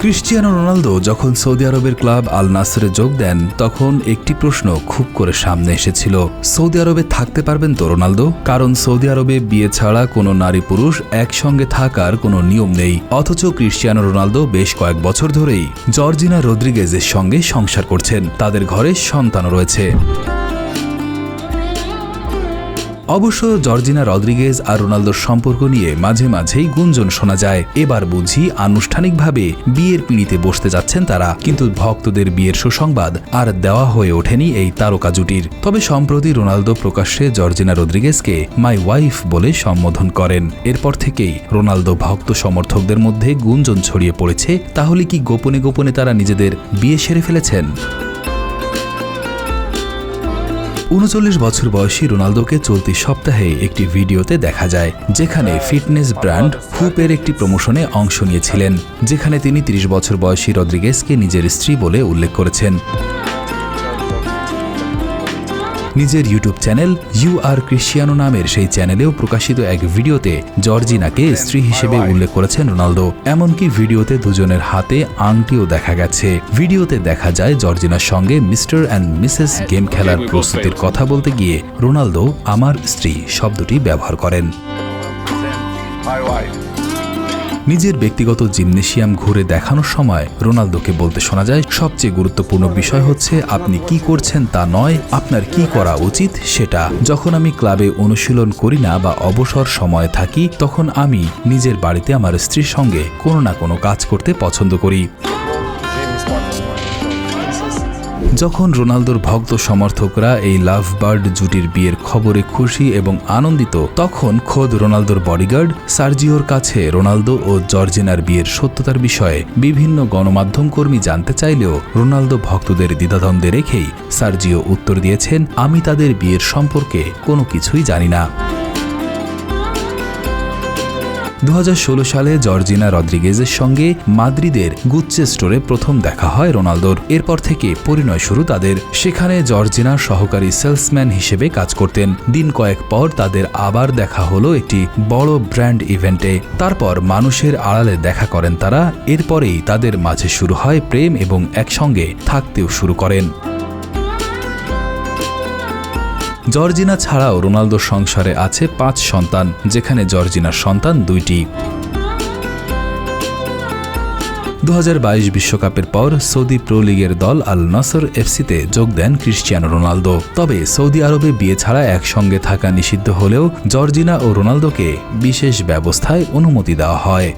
Cristiano Ronaldo যখন Saudi আরবের club Al নাসরে যোগ দেন, তখন একটি প্রশ্ন খুব করে সামনে এসেছিল। সৌদি আরবে থাকতে পারবেন তো রোনালদো? কারণ সৌদি আরবে বিয়ে ছাড়া কোনো নারী পুরুষ একসঙ্গে থাকার কোনো নিয়ম নেই। অথচ ক্রিশ্চিয়ানো রোনালদো বেশ কয়েক বছর ধরেই জর্জিনা রদ্রিগেজের সঙ্গে সংসার করছেন। তাদের ঘরে সন্তানও রয়েছে। অবশ্য জর্জিনা রদ্রিগেজ আর রোনালদোর সম্পর্ক নিয়ে মাঝে মাঝেই গুঞ্জন শোনা যায়। এবার বুঝি আনুষ্ঠানিকভাবে বিয়ের পিঁড়িতে বসতে যাচ্ছেন তারা, কিন্তু ভক্তদের বিয়ের সুসংবাদ আর দেওয়া হয়ে ওঠেনি এই তারকা জুটির। তবে সম্প্রতি রোনালদো প্রকাশ্যে জর্জিনা রদ্রিগেজকে মাই ওয়াইফ বলে সম্বোধন করেন। এরপর থেকেই রোনালদো ভক্ত সমর্থকদের মধ্যে গুঞ্জন ছড়িয়ে পড়েছে। তাহলে কি গোপনে গোপনে তারা নিজেদের বিয়ে সেরে ফেলেছেন? উনচল্লিশ বছর বয়সী রোনালদোকে চলতি সপ্তাহে একটি ভিডিওতে দেখা যায়, যেখানে ফিটনেস ব্র্যান্ড হুপের একটি প্রমোশনে অংশ নিয়েছিলেন, যেখানে তিনি ৩০ বছর বয়সী রদ্রিগেজকে নিজের স্ত্রী বলে উল্লেখ করেছেন। নিজের YouTube channel U R Cristiano নামের সেই চ্যানেলেও প্রকাশিত এক ভিডিওতে জর্জিনাকে স্ত্রী হিসেবে উল্লেখ করেছেন রোনালদো। এমনকি ভিডিওতে দুজনের হাতে আংটিও দেখা গেছে। ভিডিওতে দেখা যায় জর্জিনার সঙ্গে মিস্টার অ্যান্ড মিসেস গেম খেলার প্রস্তুতির কথা বলতে গিয়ে রোনালদো আমার স্ত্রী শব্দটি ব্যবহার করেন। My wife. নিজের ব্যক্তিগত জিমনেশিয়াম ঘুরে দেখানোর সময় রোনালদোকে বলতে শোনা যায়, সবচেয়ে গুরুত্বপূর্ণ বিষয় হচ্ছে আপনি কি করছেন তা নয়, আপনার কি করা উচিত সেটা। যখন আমি ক্লাবে অনুশীলন করি না বা অবসর সময় থাকি, তখন আমি নিজের বাড়িতে আমার স্ত্রীর সঙ্গে কোনো না কোনো কাজ করতে পছন্দ করি। যখন রোনালদোর ভক্ত সমর্থকরা এই লাভ বার্ড জুটির বিয়ের খবরে খুশি এবং আনন্দিত, তখন খোদ রোনালদোর বডিগার্ড সার্জিওর কাছে রোনালদো ও জর্জিনার বিয়ের সত্যতার বিষয়ে বিভিন্ন গণমাধ্যম কর্মী জানতে চাইলেও রোনালদো ভক্তদের দ্বিধাদ্বন্দ্বে রেখেই সার্জিও উত্তর দিয়েছেন, আমি তাদের বিয়ের সম্পর্কে কোনো কিছুই জানি না। দু হাজার ষোলো সালে জর্জিনা রদ্রিগেজের সঙ্গে মাদ্রিদের গুচ্ছে স্টোরে প্রথম দেখা হয় রোনালদোর। এরপর থেকে পরিণয় শুরু তাদের। সেখানে জর্জিনার সহকারী সেলসম্যান হিসেবে কাজ করতেন। দিন কয়েক পর তাদের আবার দেখা হলো একটি বড় ব্র্যান্ড ইভেন্টে। তারপর মানুষের আড়ালে দেখা করেন তারা। এরপরেই তাদের মাঝে শুরু হয় প্রেম এবং একসঙ্গে থাকতেও শুরু করেন। জর্জিনা ছাড়াও রোনালদোর সংসারে আছে পাঁচ সন্তান, যেখানে জর্জিনার সন্তান দুইটি। দু বিশ্বকাপের পর সৌদি প্রো লিগের দল আল নসর এফসিতে যোগ দেন ক্রিশ্চিয়ানো রোনালদো। তবে সৌদি আরবে বিয়ে ছাড়া একসঙ্গে থাকা নিষিদ্ধ হলেও জর্জিনা ও রোনালদোকে বিশেষ ব্যবস্থায় অনুমতি দেওয়া হয়।